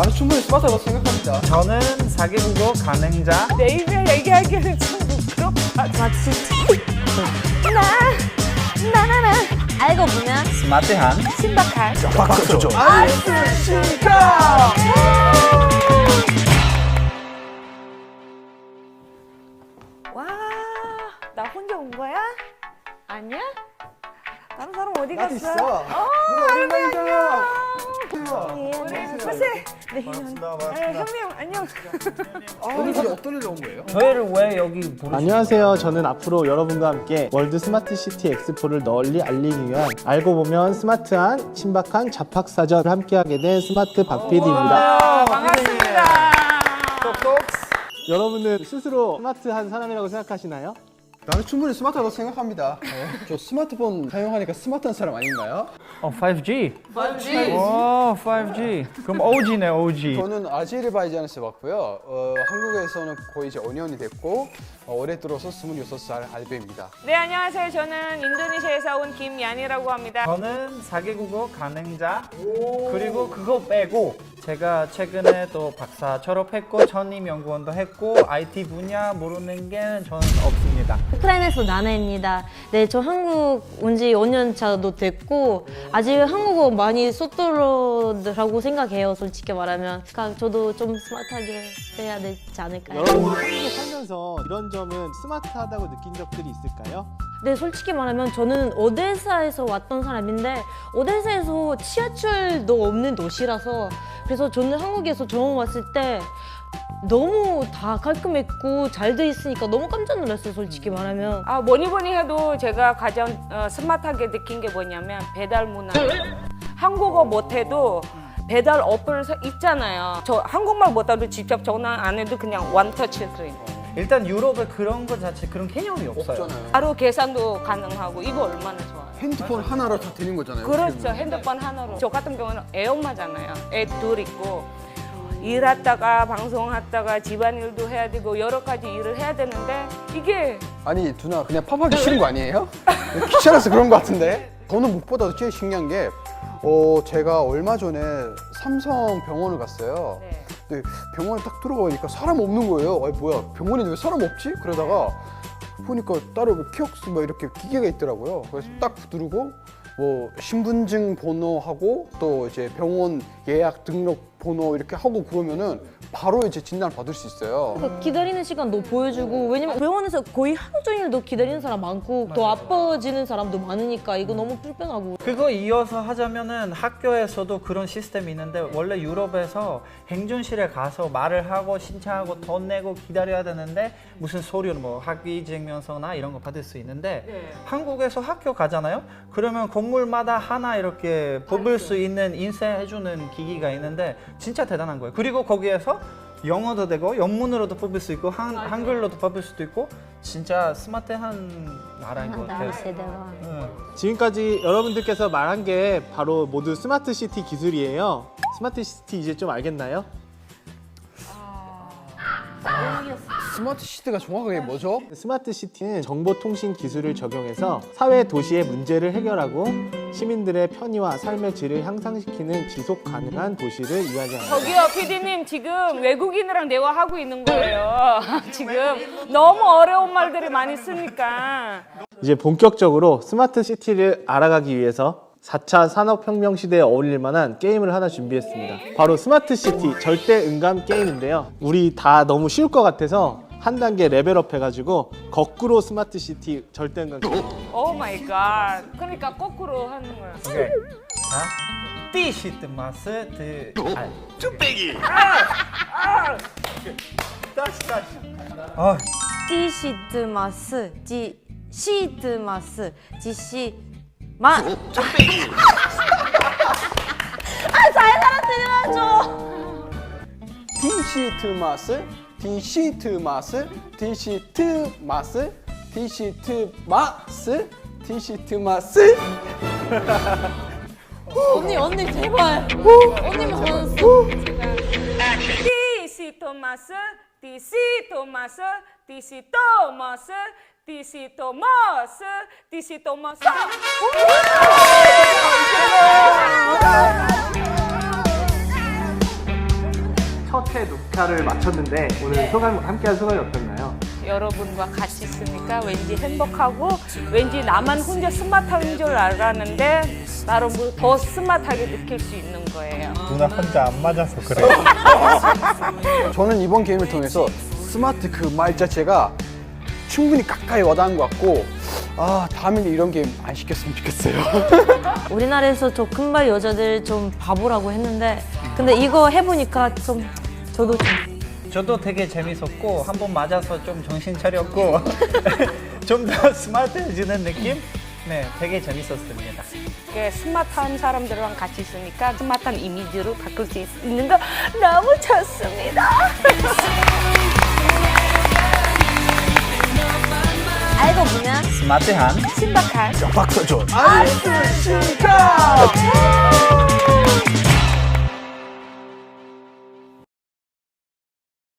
나는 충분히 스마트하다고 생각합니다. 저는 사계국어 가능자 내 입에 얘기하기는 좀 부끄럽다. 마치 나 나나나 알고 보면 스마트한 신박한. 와, 나 혼자 온 거야? 아니야? 다른 사람 어디 나도 갔어? 있어. 누나 오랜만이다. 우리 글쎄, 네, 네, 형님 안녕. 오늘 어떤 일로 온 거예요? 저희를 왜 여기 부르신 안녕하세요. 저는 앞으로 여러분과 함께 월드 스마트 시티 엑스포를 널리 알리기 위한 알고 보면 스마트한 신박한 잡학사전을 함께하게 된 스마트 박PD입니다. 아, 반갑습니다. 똑똑 여러분은 스스로 스마트한 사람이라고 생각하시나요? 나는 충분히 스마트하다고 생각합니다. 저 스마트폰 사용하니까 스마트한 사람 아닌가요? 어 5G 5G 오 5G 그럼 OG네 OG 저는 아제르바이잔에서 왔고요. 어, 한국에서는 거의 이제 5년이 됐고 어, 올해 들어서 26살 알베입니다. 네, 안녕하세요. 저는 인도네시아에서 온 김얀이라고 합니다. 저는 사계국어 가능자 그리고 그거 빼고 제가 최근에 또 박사 졸업했고 전임 연구원도 했고 IT 분야 모르는 게 저는 없습니다 우크라이나에서 나나입니다. 네, 저 한국 온 지 5년 차도 됐고 아직 한국어 많이 쏟도록하고 생각해요. 솔직히 말하면. 그러니까 저도 좀 스마트하게 해야 되지 않을까요? 여러분 한국에 살면서 이런 점은 스마트하다고 느낀 적들이 있을까요? 네, 솔직히 말하면 저는 오데사에서 왔던 사람인데 오데사에서 지하철도 없는 도시라서 그래서 저는 한국에서 처음 왔을 때 너무 다 깔끔했고 잘 돼 있으니까 너무 깜짝 놀랐어요, 솔직히 말하면. 아, 뭐니 뭐니 해도 제가 가장 어, 스마트하게 느낀 게 뭐냐면 배달 문화. 한국어 못해도 배달 어플 사- 있잖아요. 저 한국말 못해도 직접 전화 안 해도 그냥 원터치 스크린. 일단 유럽에 그런 거 자체 그런 개념이 없어요 없잖아요. 바로 계산도 가능하고 이거 얼마나 좋아요. 핸드폰 하나로 다 되는 거잖아요. 그렇죠. 지금. 핸드폰 하나로. 저 같은 경우는 애 엄마잖아요. 애 둘 있고 일하다가 방송하다가 집안일도 해야 되고 여러 가지 일을 해야 되는데 이게 아니 누나 그냥 팝하기 싫은 거 아니에요? 귀찮아서 그런 거 같은데 저는 무엇보다 제일 신기한 게 어, 제가 얼마 전에 삼성 병원을 갔어요 네. 근데 병원에 딱 들어가니까 사람 없는 거예요 아니 뭐야 병원에 왜 사람 없지? 그러다가 보니까 따로 뭐 키역스 막 이렇게 기계가 있더라고요 그래서 딱 누르고 뭐 신분증 번호하고 또 이제 병원 예약 등록 번호 이렇게 하고 그러면은 바로 이제 진단을 받을 수 있어요. 그 기다리는 시간도 보여주고 왜냐면 병원에서 거의 하루 종일도 기다리는 사람 많고 더 아파지는 사람도 많으니까 이거 너무 불편하고. 그거 이어서 하자면은 학교에서도 그런 시스템이 있는데 원래 유럽에서 행정실에 가서 말을 하고 신청하고 돈 내고 기다려야 되는데 무슨 서류 뭐 학위 증명서나 이런 거 받을 수 있는데 한국에서 학교 가잖아요. 그러면 건물마다 하나 이렇게 뽑을 수 있는 인쇄해주는 기기가 있는데 진짜 대단한 거예요. 그리고 거기에서 영어도 되고 영문으로도 뽑을 수 있고 한, 한글로도 뽑을 수도 있고 진짜 스마트한 나라인 것 같아요. 세대가 응. 지금까지 여러분들께서 말한 게 바로 모두 스마트 시티 기술이에요. 스마트 시티 이제 좀 알겠나요? 스마트 시티가 정확하게 뭐죠? 스마트 시티는 정보통신 기술을 적용해서 사회 도시의 문제를 해결하고 시민들의 편의와 삶의 질을 향상시키는 지속 가능한 도시를 이야기합니다. 저기요, 피디님 지금 외국인이랑 대화하고 있는 거예요. 지금 너무 어려운 말들이 많이 쓰니까. 이제 본격적으로 스마트 시티를 알아가기 위해서 4차 산업혁명 시대에 어울릴 만한 게임을 하나 준비했습니다. 바로 스마트 시티 절대 음감 게임인데요. 우리 다 너무 쉬울 것 같아서 한 단계 레벨업 해가지고 거꾸로 스마트 시티 절대음감 오 마이 갓. 그러니까 거꾸로 하는 거야. 오케이. 아, 자, 띠시트 마스 드쭈빼기 아. 아, 다시 다시. 아. 띠시트 마스 지 시트 마스 지시 마. 어, 쭈빼기. 아, 잘 살았으면 줘. 디시트마스, 디시트마스, 디시트마스, 디시트마스, 디시트마스. 언니 언니 제발. 언니만 받았어. 디시 토마스, 디시 토마스, 디시 토마스, 디시 토마스, 디시 토마스. 첫회 녹화를 마쳤는데 오늘 소감 함께한 소감이 어땠나요? 여러분과 같이 있으니까 왠지 행복하고 왠지 나만 혼자 스마트한 줄 알았는데 나름 더 스마트하게 느낄 수 있는 거예요. 누나 혼자 안 맞아서 그래. 저는 이번 게임을 통해서 스마트 그 말 자체가 충분히 가까이 와닿은 것 같고 아 다음에는 이런 게임 안 시켰으면 좋겠어요. 우리나라에서 저 큰발 여자들 좀 바보라고 했는데 근데 이거 해보니까 좀 저도 좀 저도 되게 재밌었고 한 번 맞아서 좀 정신 차렸고 좀 더 스마트해지는 느낌? 네, 되게 재밌었습니다. 이렇게 스마트한 사람들이랑 같이 있으니까 스마트한 이미지로 바꿀 수 있는 거 너무 좋습니다. 알고 보면 스마트한 신박한 박서준 아이스 시카